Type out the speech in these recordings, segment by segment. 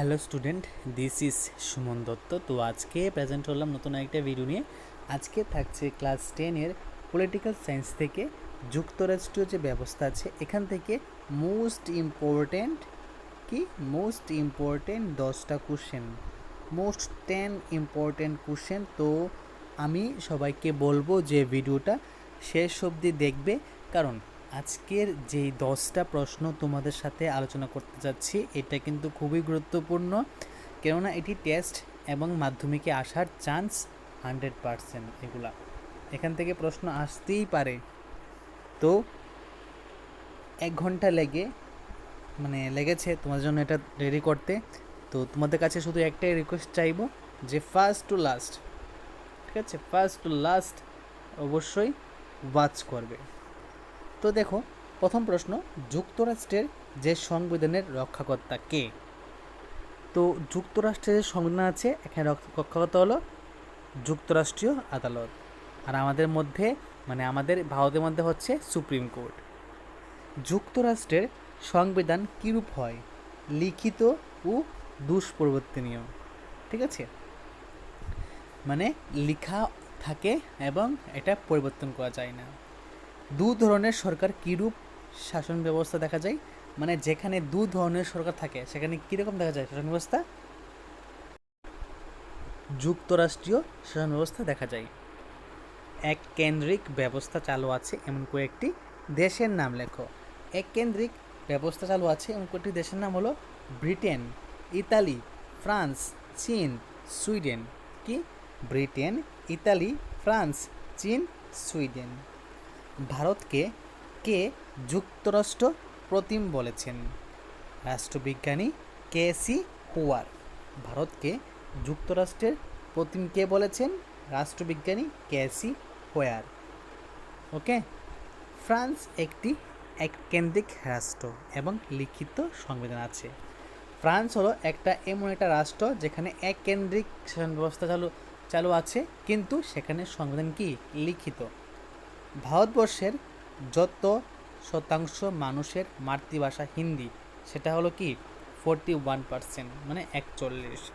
Hello student, this is Suman Dutta. তো আজকে present হলাম নতুন একটা ভিডিও নিয়ে। আজকে থাকছে ক্লাস টেনের পলিটিক্যাল সায়েন্স থেকে যুক্তরাষ্ট্রীয় যে ব্যবস্থা আছে, এখান থেকে মোস্ট ইম্পর্ট্যান্ট কি? মোস্ট ইম্পর্ট্যান্ট দশটা question most ten important question তো আমি সবাইকে বলব যে ভিডিওটা শেষ অবধি দেখবে। কারণ আজকের যেই দশটা প্রশ্ন তোমাদের সাথে আলোচনা করতে যাচ্ছি, এটা কিন্তু খুবই গুরুত্বপূর্ণ। কেননা এটি টেস্ট এবং মাধ্যমিকে আসার চান্স হান্ড্রেড পারসেন্ট এগুলা। এখান থেকে প্রশ্ন আসতেই পারে। তো এক ঘণ্টা লেগে মানে লেগেছে তোমার জন্য এটা রেডি করতে। তো তোমাদের কাছে শুধু একটাই রিকোয়েস্ট চাইব, যে ফার্স্ট টু লাস্ট ঠিক আছে? ফার্স্ট টু লাস্ট অবশ্যই ওয়াচ করবে। তো দেখো, প্রথম প্রশ্ন, যুক্তরাষ্ট্রের যে সংবিধানের রক্ষাকর্তা কে? তো যুক্তরাষ্ট্রের যে সংবিধান আছে, এখানে রক্ষ- রক্ষাকর্তা হলো যুক্তরাষ্ট্রীয় আদালত। আর আমাদের মধ্যে মানে আমাদের ভারতের মধ্যে হচ্ছে সুপ্রিম কোর্ট। যুক্তরাষ্ট্রের সংবিধান কীরূপ হয়? লিখিত ও দুষ্প্রবর্তনীয়। ঠিক আছে? মানে লেখা থাকে এবং এটা পরিবর্তন করা যায় না। দু ধরনের সরকার কীরূপ শাসন ব্যবস্থা দেখা যায়? মানে যেখানে দু ধরনের সরকার থাকে, সেখানে কীরকম দেখা যায় শাসন ব্যবস্থা? যুক্তরাষ্ট্রীয় শাসন ব্যবস্থা দেখা যায়। এক কেন্দ্রিক ব্যবস্থা চালু আছে এমন কয়েকটি দেশের নাম লেখো। এক কেন্দ্রিক ব্যবস্থা চালু আছে এমন কয়েকটি দেশের নাম হলো ব্রিটেন, ইতালি, ফ্রান্স, চীন, সুইডেন। কি? ব্রিটেন, ইতালি, ফ্রান্স, চীন, সুইডেন। ভারতকে কে যুক্তরাষ্ট্র প্রতিম বলেছেন? রাষ্ট্রবিজ্ঞানী কে সি হুয়ার। ভারতকে যুক্তরাষ্ট্রের প্রতিম কে বলেছেন? রাষ্ট্রবিজ্ঞানী K C Wheare. Okay? France একটি এককেন্দ্রিক রাষ্ট্র এবং লিখিত সংবিধান আছে। ফ্রান্স হলো একটা এমন একটা রাষ্ট্র যেখানে এক কেন্দ্রিক শাসন ব্যবস্থা চালু চালু আছে, কিন্তু সেখানে সংবিধান কি? লিখিত। ভারতবর্ষের যত শতাংশ মানুষের মাতৃভাষা হিন্দি, সেটা হলো কি? ফোরটি ওয়ান পার্সেন্ট মানে একচল্লিশ।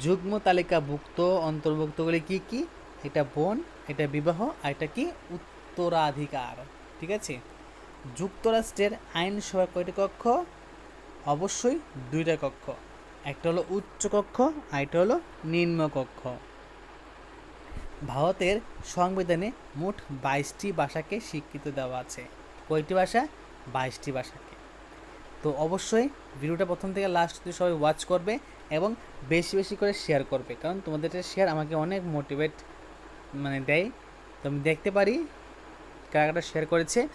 যুগ্ম তালিকাভুক্ত অন্তর্ভুক্তগুলি কি কি? এটা বোন, এটা বিবাহ, আর এটা কি? উত্তরাধিকার। ঠিক আছে? যুক্তরাষ্ট্রের আইনসভা কয়টি কক্ষ? অবশ্যই দুইটা কক্ষ। একটা হলো উচ্চ কক্ষ, আর এটা হলো নিম্ন কক্ষ। ভারতের সংবিধানে মোট বাইশটি ভাষাকে স্বীকৃতি দেওয়া আছে। কয়টি ভাষা? বাইশটি ভাষাকে। তো অবশ্যই ভিডিওটা প্রথম থেকে লাস্ট অব্দি সবাই ওয়াচ করবে এবং বেশি বেশি করে শেয়ার করবে। কারণ তোমাদের শেয়ার আমাকে অনেক মোটিভেট মানে দেয়। তো আমি দেখতে পারি কারা কারা শেয়ার করেছে।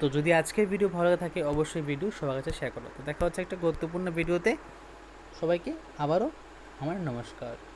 তো যদি আজকের ভিডিও ভালো থাকে অবশ্যই ভিডিও সবার কাছে শেয়ার করো। তো দেখা হচ্ছে একটা গুরুত্বপূর্ণ ভিডিওতে সবাইকে আবারও আমার নমস্কার।